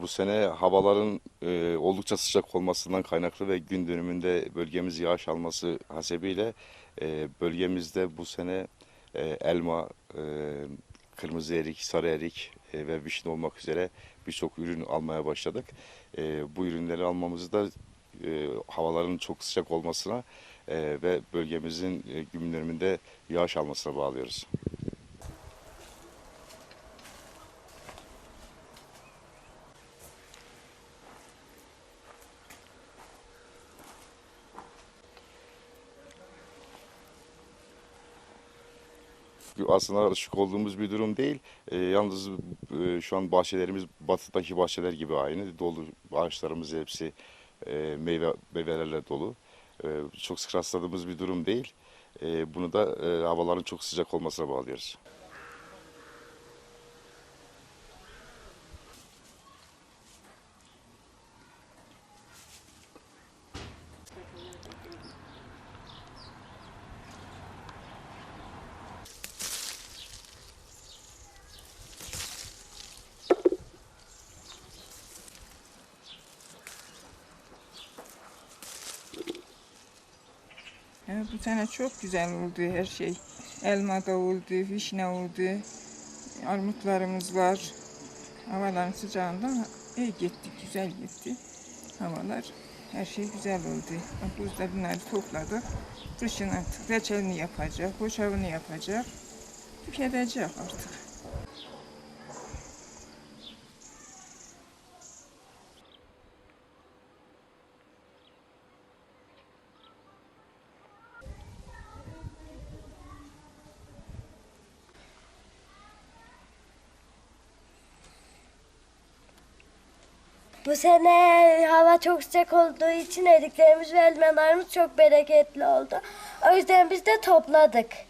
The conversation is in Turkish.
bu sene havaların e, oldukça sıcak olmasından kaynaklı ve gün dönümünde bölgemiz yağış alması hasebiyle e, bölgemizde bu sene e, elma, e, kırmızı erik, sarı erik e, ve vişne olmak üzere birçok ürün almaya başladık. E, bu ürünleri almamızı da e, havaların çok sıcak olmasına e, ve bölgemizin e, gün yağış almasına bağlıyoruz. Aslında alışık olduğumuz bir durum değil. Ee, yalnız e, şu an bahçelerimiz batıdaki bahçeler gibi aynı. Dolu ağaçlarımız hepsi e, meyve meyvelerle dolu. E, çok sık rastladığımız bir durum değil. E, bunu da e, havaların çok sıcak olmasına bağlıyoruz. Evet, bu sene çok güzel oldu her şey. Elma da oldu, vişne oldu, armutlarımız var. Havaların sıcağında iyi gitti, güzel gitti. Havalar, her şey güzel oldu. Buzda bunları topladık. Kışın artık reçelini yapacak, hoşavını yapacak. Tüketecek artık. Bu sene hava çok sıcak olduğu için eriklerimiz ve elmalarımız çok bereketli oldu. O yüzden biz de topladık.